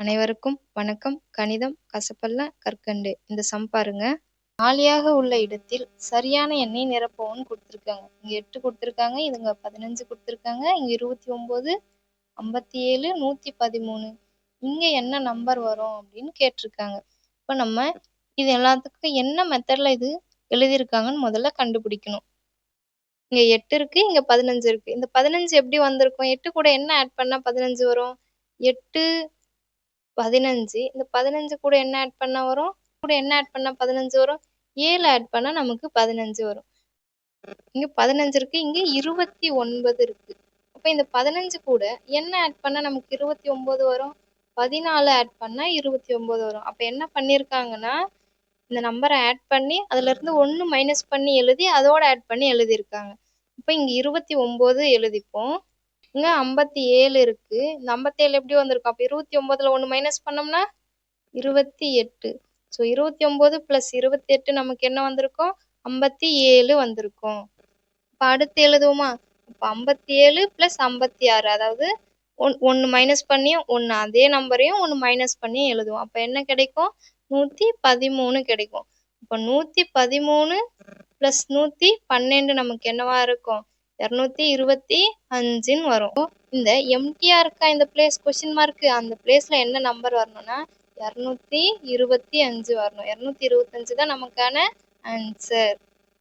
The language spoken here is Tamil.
அனைவருக்கும் வணக்கம். கணிதம் கசப்பல்ல கற்கண்டு. இந்த சம் பாருங்க. காலியாக உள்ள இடத்தில் சரியான எண்ணெய் நிரப்பவும் கொடுத்துருக்காங்க. இங்க எட்டு கொடுத்துருக்காங்க இதுங்க பதினஞ்சு கொடுத்துருக்காங்க இங்க இருபத்தி ஒன்பது ஐம்பத்தி ஏழு நூத்தி பதிமூணு. இங்க என்ன நம்பர் வரும் அப்படின்னு கேட்டிருக்காங்க. இப்போ நம்ம இது எல்லாத்துக்கும் என்ன மெத்தட்ல இது எழுதியிருக்காங்கன்னு முதல்ல கண்டுபிடிக்கணும். இங்க எட்டு இருக்கு இங்க பதினஞ்சு இருக்கு. இந்த பதினஞ்சு எப்படி வந்திருக்கும்? எட்டு கூட என்ன ஆட் பண்ணா பதினஞ்சு வரும்? எட்டு பதினஞ்சு. இந்த பதினஞ்சு கூட என்ன ஆட் பண்ண வரும்? கூட என்ன ஆட் பண்ணா பதினஞ்சு வரும்? ஏழு ஆட் பண்ணா நமக்கு பதினஞ்சு வரும். இங்க பதினஞ்சு இருக்கு இங்க இருபத்தி ஒன்பது இருக்கு. அப்ப இந்த பதினஞ்சு கூட என்ன ஆட் பண்ணா நமக்கு இருபத்தி ஒன்பது வரும்? பதினாலு ஆட் பண்ணா இருபத்தி ஒன்பது வரும். அப்ப என்ன பண்ணிருக்காங்கன்னா இந்த நம்பரை ஆட் பண்ணி அதுல இருந்து மைனஸ் பண்ணி எழுதி அதோட ஆட் பண்ணி எழுதியிருக்காங்க. இப்போ இங்க இருபத்தி ஒன்பது எழுதிப்போம். இங்க ஐம்பத்தி ஏழு இருக்கு. இந்த ஐம்பத்தி ஏழு எப்படி வந்திருக்கும் அப்ப இருபத்தி ஒன்பதுல ஒண்ணு மைனஸ் பண்ணோம்னா இருபத்தி எட்டு ஸோ இருபத்தி ஒன்பது பிளஸ் இருபத்தி எட்டு நமக்கு என்ன வந்திருக்கும்? ஐம்பத்தி ஏழு வந்திருக்கும். இப்ப அடுத்து எழுதுவோமா? இப்ப ஐம்பத்தி ஏழு பிளஸ் ஐம்பத்தி ஆறு அதாவது ஒன் ஒன்று மைனஸ் பண்ணியும் ஒன்று அதே நம்பரையும் ஒன்று மைனஸ் பண்ணி எழுதுவோம். அப்போ என்ன கிடைக்கும்? நூற்றி பதிமூணு கிடைக்கும். இப்போ நூற்றி பதிமூணு ப்ளஸ் நூற்றி பன்னெண்டு நமக்கு என்னவா இருக்கும்? இரநூத்தி இருபத்தி அஞ்சுன்னு வரும். இந்த எம்டிஆர் இருக்கா இந்த பிளேஸ் கொஸ்டின் மார்க் அந்த பிளேஸ்ல என்ன நம்பர் வரணும்னா இரநூத்தி இருபத்தி அஞ்சு வரணும். இரநூத்தி இருபத்தஞ்சு தான் நமக்கான ஆன்சர்